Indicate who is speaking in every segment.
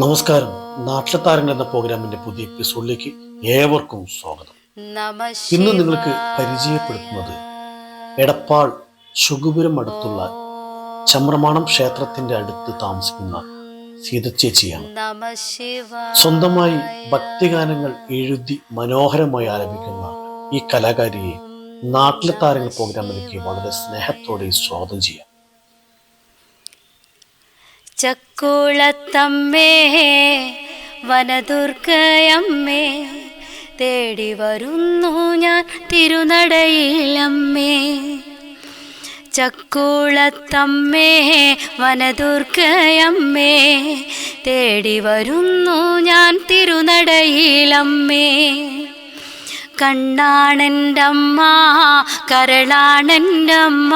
Speaker 1: നമസ്കാരം. നാക്ഷതാരങ്ങൾ എന്ന പ്രോഗ്രാമിന്റെ പുതിയ എപ്പിസോഡിലേക്ക് ഏവർക്കും സ്വാഗതം. ഇന്ന് നിങ്ങൾക്ക് പരിചയപ്പെടുത്തുന്നത് എടപ്പാൾ ശുഗുപുരം അടുത്തുള്ള ചമ്രമാണം ക്ഷേത്രത്തിന്റെ അടുത്ത് താമസിക്കുന്ന സീതച്ചേച്ചിയാണ്. സ്വന്തമായി ഭക്തിഗാനങ്ങൾ എഴുതി മനോഹരമായി ആലപിക്കുന്ന ഈ കലാകാരിയെ നാട്ടിലെ താരങ്ങൾ പ്രോഗ്രാമിലേക്ക് വളരെ സ്നേഹത്തോടെ സ്വാഗതം ചെയ്യാം.
Speaker 2: ചക്കുളത്തമ്മേ വനദുർഗയമ്മേ തേടി വരുന്നു ഞാൻ തിരുനടയിലമ്മേ. ചക്കുളത്തമ്മേ വനദുർഗയമ്മേ തേടി വരുന്നു ഞാൻ തിരുനടയിലമ്മേ. കണ്ണാണെന്റെ അമ്മ കരളാണെന്റെ അമ്മ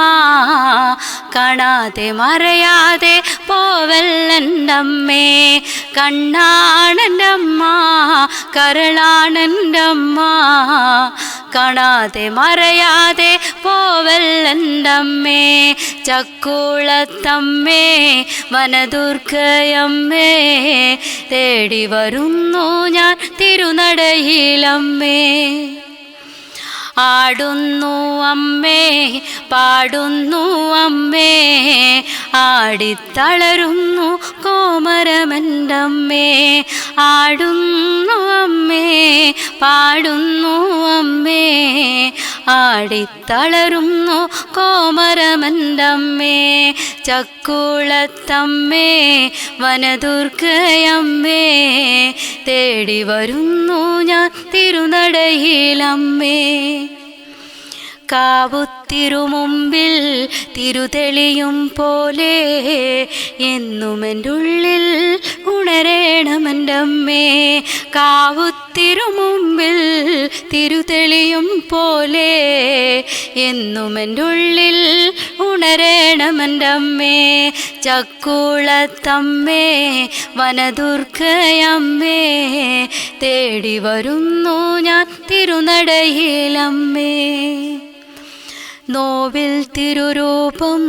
Speaker 2: കാണാതെ മറയാതെ പോവല്ലെന്റെ അമ്മേ കണ്ണാണെന്റെ അമ്മ കരളാണെന്റെ അമ്മ കാണാതെ മറയാതെ പോവല്ലേ ചക്കുളത്തമ്മേ വനദുർഗയമ്മേ. തേടി വരുന്നു ഞാൻ തിരുനടയിലമ്മേ. ആടുന്നു അമ്മേ പാടുന്നു അമ്മേ. ആടിത്തളരുന്നു കോമരമന്റമ്മേ. ആടുന്നു അമ്മേ പാടുന്നു അമ്മേ. ആടിത്തളരുന്നു കോമരമന്റമ്മേ. ചക്കുളത്തമ്മേ വനദുർഗയമ്മേ. തേടി വരുന്നു ഞാൻ തിരുനടയിലമ്മേ. കാവുത്തിരുമുമ്പിൽ തിരുതെളിയും പോലെ എന്നും എന്റെ ഉള്ളിൽ ഉണരേണമെന്റെ അമ്മേ കാവുത്തിരുമുമ്പിൽ തിരുതെളിയും പോലെ എന്നും എന്റെ ഉള്ളിൽ ഉണരേണമെന്റെ അമ്മേ ചക്കൂളത്തമ്മേ വനദുർഗയമ്മേ തേടി വരുന്നു ഞാൻ തിരുനടയിലമ്മേ. നോവിൽ തിരുരൂപം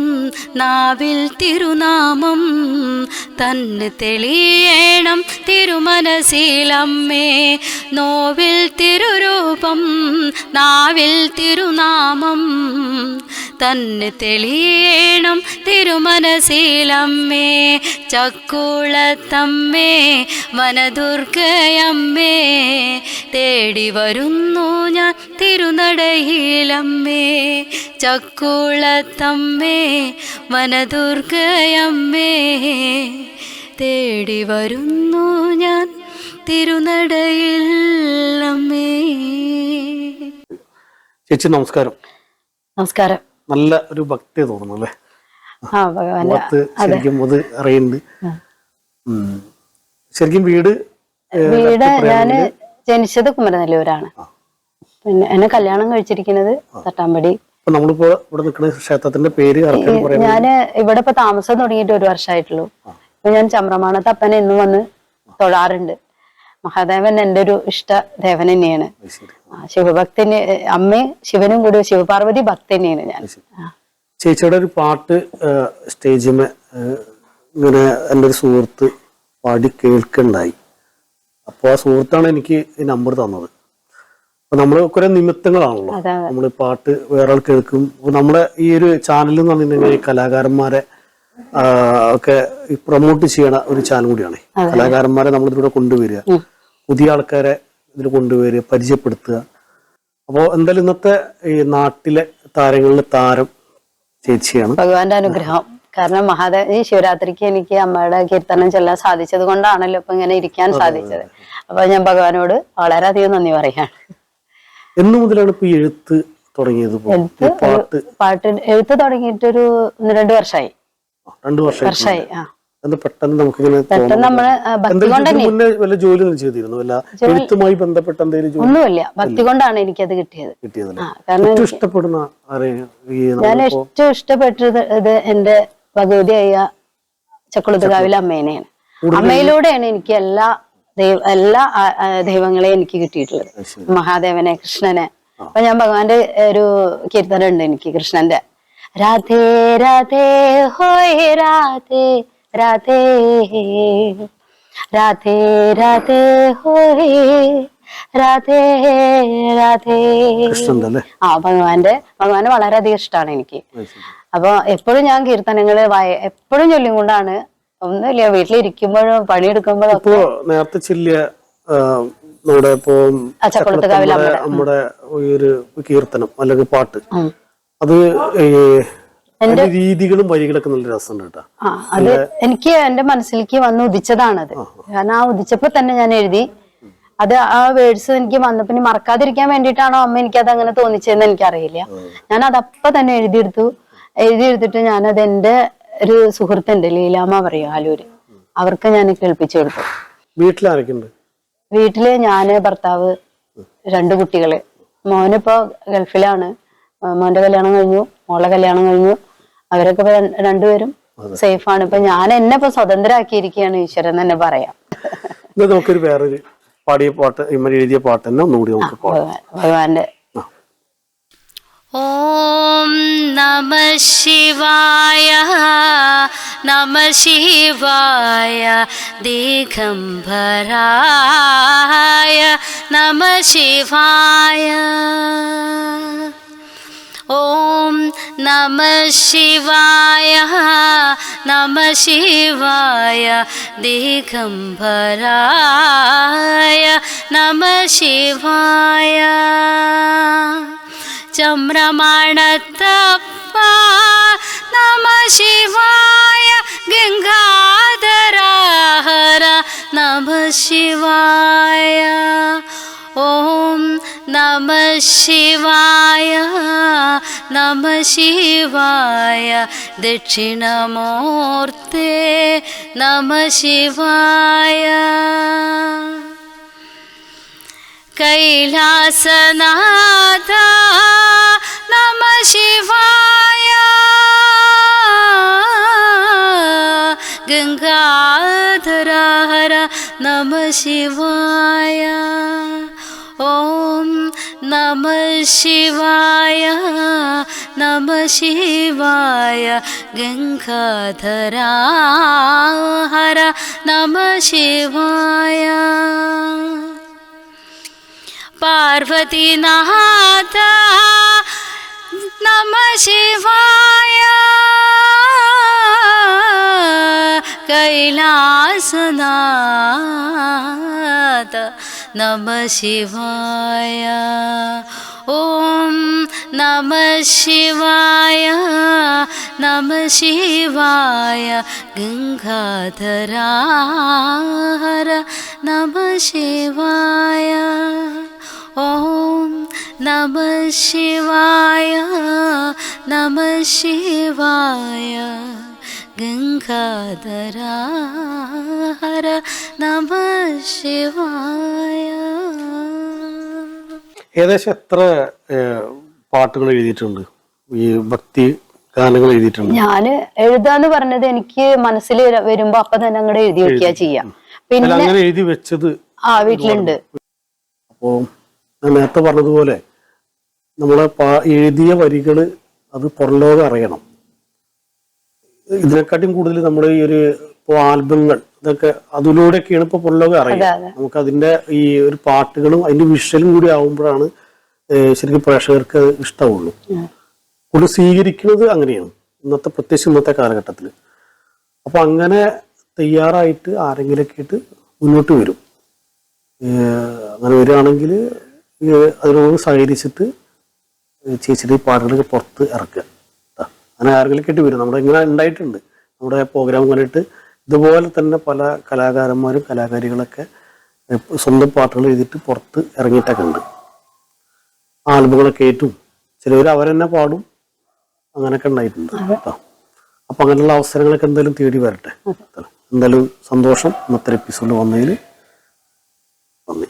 Speaker 2: നാവിൽ തിരുനാമം തന്നെ തെളിയേണം തിരുമനശീലമ്മേ നോവിൽ തിരുരൂപം നാവിൽ തിരുനാമം തന്നെ തെളിയേണം തിരുമനശീലമ്മേ ചക്കുളത്തമ്മേ വനദുർഗയമ്മേ തേടി വരുന്നു ഞാൻ തിരുനടയിലമ്മേ. ചക്കുളത്തമ്മേ വനദുർഗയമ്മേ തേടി വരുന്നു ഞാൻ തിരുനടയിൽ അമ്മേ.
Speaker 1: ചേച്ചി നമസ്കാരം.
Speaker 2: നമസ്കാരം.
Speaker 1: നല്ല ഒരു ഭക്തി തോന്നുന്നു അല്ലേ? ശരിക്കും അത് അറിയുന്നുണ്ട്. ഉം. ശരിക്കും വീട്
Speaker 2: വീട് ഞാൻ ജനിച്ചത് കുമരനെല്ലൂരാണ്. പിന്നെ എന്നെ കല്യാണം കഴിച്ചിരിക്കുന്നത് തട്ടാമ്പടി.
Speaker 1: ഇപ്പൊ നമ്മളിപ്പോ ഇവിടെ നിൽക്കുന്ന ക്ഷേത്രത്തിന്റെ പേര്
Speaker 2: ഞാൻ ഇവിടെ ഇപ്പൊ താമസം തുടങ്ങിയിട്ട് ഒരു വർഷമായിട്ടുള്ളൂ. അപ്പൊ ഞാൻ ചമ്രമാണത്ത് അപ്പനെ ഇന്ന് വന്ന് തൊഴാറുണ്ട്. മഹാദേവൻ എന്റെ ഒരു ഇഷ്ട ദേവൻ തന്നെയാണ്. ശിവഭക്തന് അമ്മയും ശിവനും കൂടി ശിവപാർവതി ഭക്ത തന്നെയാണ് ഞാൻ.
Speaker 1: ചേച്ചിയുടെ ഒരു പാട്ട് സ്റ്റേജിൽ ഇങ്ങനെ എന്റെ ഒരു സുഹൃത്ത് പാടി കേൾക്കുണ്ടായി. അപ്പോൾ ആ സുഹൃത്താണ് എനിക്ക് ഈ നമ്പർ തന്നത്. അപ്പൊ നമ്മൾ കുറെ നിമിത്തങ്ങളാണല്ലോ. നമ്മൾ പാട്ട് വേറെ ആൾ കേൾക്കും നമ്മളെ നമ്മുടെ ഈ ഒരു ചാനൽ എന്ന് പറഞ്ഞിട്ടുണ്ടെങ്കിൽ കലാകാരന്മാരെ ഒക്കെ പ്രൊമോട്ട് ചെയ്യണ ഒരു ചാനൽ കൂടിയാണ്. കലാകാരന്മാരെ നമ്മൾ ഇതിലൂടെ കൊണ്ടുവരിക പുതിയ ആൾക്കാരെ ഇതിൽ കൊണ്ടുവരിക പരിചയപ്പെടുത്തുക. അപ്പോൾ എന്തായാലും ഇന്നത്തെ ഈ നാട്ടിലെ താരങ്ങളിലെ താരം ചേച്ചിയാണ്.
Speaker 2: ഭഗവാന്റെ അനുഗ്രഹം. കാരണം മഹാദേവ ഈ ശിവരാത്രിക്ക് എനിക്ക് അമ്മയുടെ കീർത്തനം ചെല്ലാൻ സാധിച്ചത് കൊണ്ടാണല്ലോ ഇപ്പൊ ഇങ്ങനെ ഇരിക്കാൻ സാധിച്ചത്. അപ്പൊ ഞാൻ ഭഗവാനോട് വളരെയധികം നന്ദി പറയാണ്
Speaker 1: എന്നു മുതലാണ് ഇപ്പൊ എഴുത്ത് തുടങ്ങിയത് പാട്ട്.
Speaker 2: പാട്ട് എഴുത്ത് തുടങ്ങിയിട്ടൊരു ഒന്ന് രണ്ട് വർഷമായി
Speaker 1: രണ്ടു വർഷം
Speaker 2: വർഷമായി
Speaker 1: പെട്ടെന്ന് നമുക്ക് നമ്മൾ ജോലി ചെയ്തിരുന്നു? എഴുത്തുമായി ബന്ധപ്പെട്ട എന്തെങ്കിലും
Speaker 2: ഒന്നുമില്ല. ഭക്തി കൊണ്ടാണ് എനിക്കത് കിട്ടിയത്. കാരണം
Speaker 1: ഇഷ്ടപ്പെടുന്ന
Speaker 2: ഞാൻ ഏറ്റവും ഇഷ്ടപ്പെട്ടത് ഇത് എന്റെ ഭഗവതിയായ ചക്കുളത്തുകാവിലെ അമ്മേനെയാണ്. അമ്മയിലൂടെയാണ് എനിക്ക് എല്ലാ ദൈവ എല്ലാ ദൈവങ്ങളെയും എനിക്ക് കിട്ടിയിട്ടുള്ളത്. മഹാദേവനെ കൃഷ്ണനെ. അപ്പൊ ഞാൻ ഭഗവാന്റെ ഒരു കീർത്തനം ഉണ്ട് എനിക്ക് കൃഷ്ണന്റെ. രാധേ രാധേ ഹോയ് രാധേ രാധേ.
Speaker 3: രാധേ രാധേ ഹോയ് രാധേ രാധേ. ആ ഭഗവാന്റെ ഭഗവാനെ വളരെയധികം ഇഷ്ടമാണ് എനിക്ക്. അപ്പൊ എപ്പോഴും ഞാൻ കീർത്തനങ്ങൾ വായ എപ്പോഴും ചൊല്ലിക്കൊണ്ടാണ് ഒന്നുമില്ല വീട്ടിലിരിക്കുമ്പോഴും പണിയെടുക്കുമ്പോഴും
Speaker 1: ഇപ്പോ നേരത്തെ ചില്ലിയ നമ്മുടെ ഇപ്പോ നമ്മുടെ ഈ ഒരു കീർത്തനം അല്ലെങ്കിൽ പാട്ട്. അത് രീതികളും വരികളൊക്കെ നല്ല രസമുണ്ട് കേട്ടോ.
Speaker 3: അത് എനിക്ക് എന്റെ മനസ്സിലേക്ക് വന്ന് ഉദിച്ചതാണത്. കാരണം ആ ഉദിച്ചപ്പോ തന്നെ ഞാൻ എഴുതി. അത് ആ വേർഡ്സ് എനിക്ക് വന്നപ്പോ മറക്കാതിരിക്കാൻ വേണ്ടിയിട്ടാണോ അമ്മ എനിക്ക് അത് അങ്ങനെ തോന്നിച്ചതെന്ന് എനിക്കറിയില്ല. ഞാൻ അതപ്പ തന്നെ എഴുതിയെടുത്തു. എഴുതിയെടുത്തിട്ട് ഞാനത് എന്റെ ഒരു സുഹൃത്തുണ്ട് ലീലാമ്മ പറയും ആലൂര്. അവർക്ക് ഞാൻ കേൾപ്പിച്ചു കൊടുത്തു.
Speaker 1: വീട്ടിലാരൊക്കെയുണ്ട്?
Speaker 3: വീട്ടിൽ ഞാൻ ഭർത്താവ് രണ്ട് കുട്ടികൾ. മോനിപ്പോ ഗൾഫിലാണ്. മോന്റെ കല്യാണം കഴിഞ്ഞു മോളെ കല്യാണം കഴിഞ്ഞു. അവരൊക്കെ ഇപ്പൊ രണ്ട് രണ്ടുപേരും സേഫ് ആണ് ഇപ്പൊ ഞാൻ എന്നെ ഇപ്പൊ സ്വതന്ത്രമാക്കിയിരിക്കുകയാണ് ഈശ്വരൻ തന്നെ പറയാം.
Speaker 1: നമുക്കൊരു വേറൊരു പാടിയ പാട്ട് ഇമ്മ എഴുതിയ പാട്ട് തന്നെ ഒന്നുകൂടി നമുക്ക്
Speaker 3: ഭഗവാന്റെ
Speaker 2: ॐ नमः शिवाय नमः शिवाय दिगम्बराय नमः शिवाय। ॐ नमः शिवाय नमः शिवाय दिगम्बराय नमः शिवाय चम्रमाणतप्पा नमः शिवाय गङ्गाधराहर नमः शिवाय। ॐ नमः शिवाय नमः शिवाय दक्षिणमूर्ते नमः शिवाय कैलासनाथ नमः शिवाय। गङ्गाधरहर नमः शिवाय। ॐ नमः शिवाय नमः शिवाय। गङ्गाधराहर नमः शिवाय पार्वतीनाथ नमः शिवाय कैलासनाथ नमः शिवाय ॐ नमः शिवाय नमः शिवाय गङ्गाधराहर नमः शिवाय ഓം നമ ശിവായ നമ ശിവായ. ഗംഗാധര ഹര നമ ശിവായ.
Speaker 1: ഏകദേശം എത്ര പാട്ടുകൾ എഴുതിയിട്ടുണ്ട്? ഈ ഭക്തി ഗാനങ്ങൾ എഴുതിയിട്ടുണ്ട്?
Speaker 3: ഞാൻ എഴുതാന്ന് പറഞ്ഞത് എനിക്ക് മനസ്സിൽ വരുമ്പോ അപ്പൊ തന്നെ അങ്ങോട്ട് എഴുതി വെക്കുക ചെയ്യാം. പിന്നെ
Speaker 1: എഴുതി വെച്ചത്
Speaker 3: ആ വീട്ടിലുണ്ട്.
Speaker 1: അപ്പോ ഞാൻ നേരത്തെ പറഞ്ഞതുപോലെ നമ്മൾ എഴുതിയ വരികൾ അത് പുറംലോകം അറിയണം. ഇതിനെക്കാട്ടിയും കൂടുതൽ നമ്മൾ ഈ ഒരു ഇപ്പോൾ ആൽബങ്ങൾ ഇതൊക്കെ അതിലൂടെയൊക്കെയാണ് ഇപ്പോൾ പുറംലോകം അറിയാം. നമുക്ക് അതിന്റെ ഈ ഒരു പാട്ടുകളും അതിന്റെ വിഷ്വലും കൂടി ആവുമ്പോഴാണ് ശരിക്കും പ്രേക്ഷകർക്ക് ഇഷ്ടമുള്ളൂ കൂടുതൽ സ്വീകരിക്കുന്നത് അങ്ങനെയാണ് ഇന്നത്തെ പ്രത്യേകിച്ച് ഇന്നത്തെ കാലഘട്ടത്തിൽ അപ്പൊ അങ്ങനെ തയ്യാറായിട്ട് ആരെങ്കിലൊക്കെ ആയിട്ട് മുന്നോട്ട് വരും. അങ്ങനെ വരികയാണെങ്കിൽ അതിനോട് സഹകരിച്ചിട്ട് ചേച്ചിയുടെ ഈ പാട്ടുകളൊക്കെ പുറത്ത് ഇറക്കുക. അങ്ങനെ ആരെങ്കിലും കേട്ട് വരും. നമ്മുടെ ഇങ്ങനെ ഉണ്ടായിട്ടുണ്ട്. നമ്മുടെ പ്രോഗ്രാം കണ്ടിട്ട് ഇതുപോലെ തന്നെ പല കലാകാരന്മാരും കലാകാരികളൊക്കെ സ്വന്തം പാട്ടുകൾ എഴുതിയിട്ട് പുറത്ത് ഇറങ്ങിയിട്ടൊക്കെ ഉണ്ട്. ആൽബങ്ങളൊക്കെ ഏറ്റും ചിലവർ അവരെന്നെ പാടും. അങ്ങനെയൊക്കെ ഉണ്ടായിട്ടുണ്ട്. അപ്പം അപ്പൊ അങ്ങനെയുള്ള അവസരങ്ങളൊക്കെ എന്തായാലും തേടി വരട്ടെ. എന്തായാലും സന്തോഷം. ഇന്നത്തെ എപ്പിസോഡ് വന്നതിൽ
Speaker 3: നന്ദി.